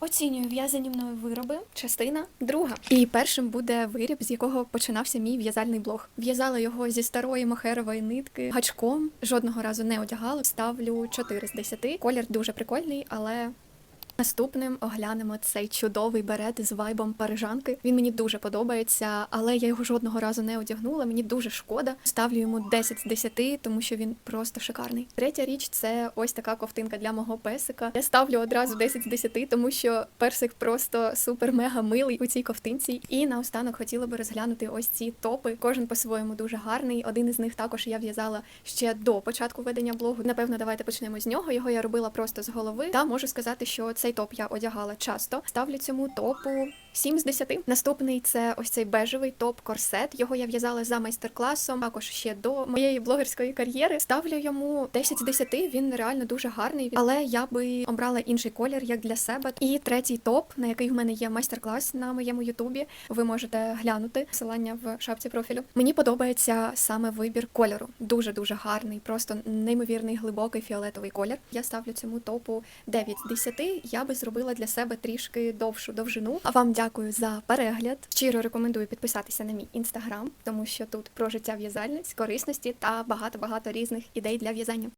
Оцінюю в'язані мною вироби, частина друга. І першим буде виріб, з якого починався мій в'язальний блог. В'язала його зі старої мохерової нитки гачком. Жодного разу не одягала. Ставлю 4 з 10. Колір дуже прикольний, але. Наступним оглянемо цей чудовий берет з вайбом парижанки. Він мені дуже подобається, але я його жодного разу не одягнула. Мені дуже шкода. Ставлю йому 10 з 10, тому що він просто шикарний. Третя річ це ось така ковтинка для мого песика. Я ставлю одразу 10 з 10, тому що персик просто супер-мега милий у цій ковтинці. І наостанок хотіла би розглянути ось ці топи. Кожен по-своєму дуже гарний. Один із них також я в'язала ще до початку ведення блогу. Напевно, давайте почнемо з нього. Його я робила просто з голови. Та можу сказати, що цей топ я одягала часто. Ставлю цьому топу 7 з 10. Наступний це ось цей бежевий топ корсет. Його я в'язала за майстер-класом, також ще до моєї блогерської кар'єри. Ставлю йому 10 з 10, Він реально дуже гарний, але я би обрала інший колір як для себе. І третій топ, на який в мене є майстер-клас на моєму ютубі. Ви можете глянути посилання в шапці профілю. Мені подобається саме вибір кольору. Дуже дуже гарний, просто неймовірний глибокий фіолетовий колір. Я ставлю цьому топу 9 з 10. Я би зробила для себе трішки довшу довжину. А вам дякую за перегляд. Щиро рекомендую підписатися на мій інстаграм, тому що тут про життя в'язальниць, корисності та багато багато різних ідей для в'язання.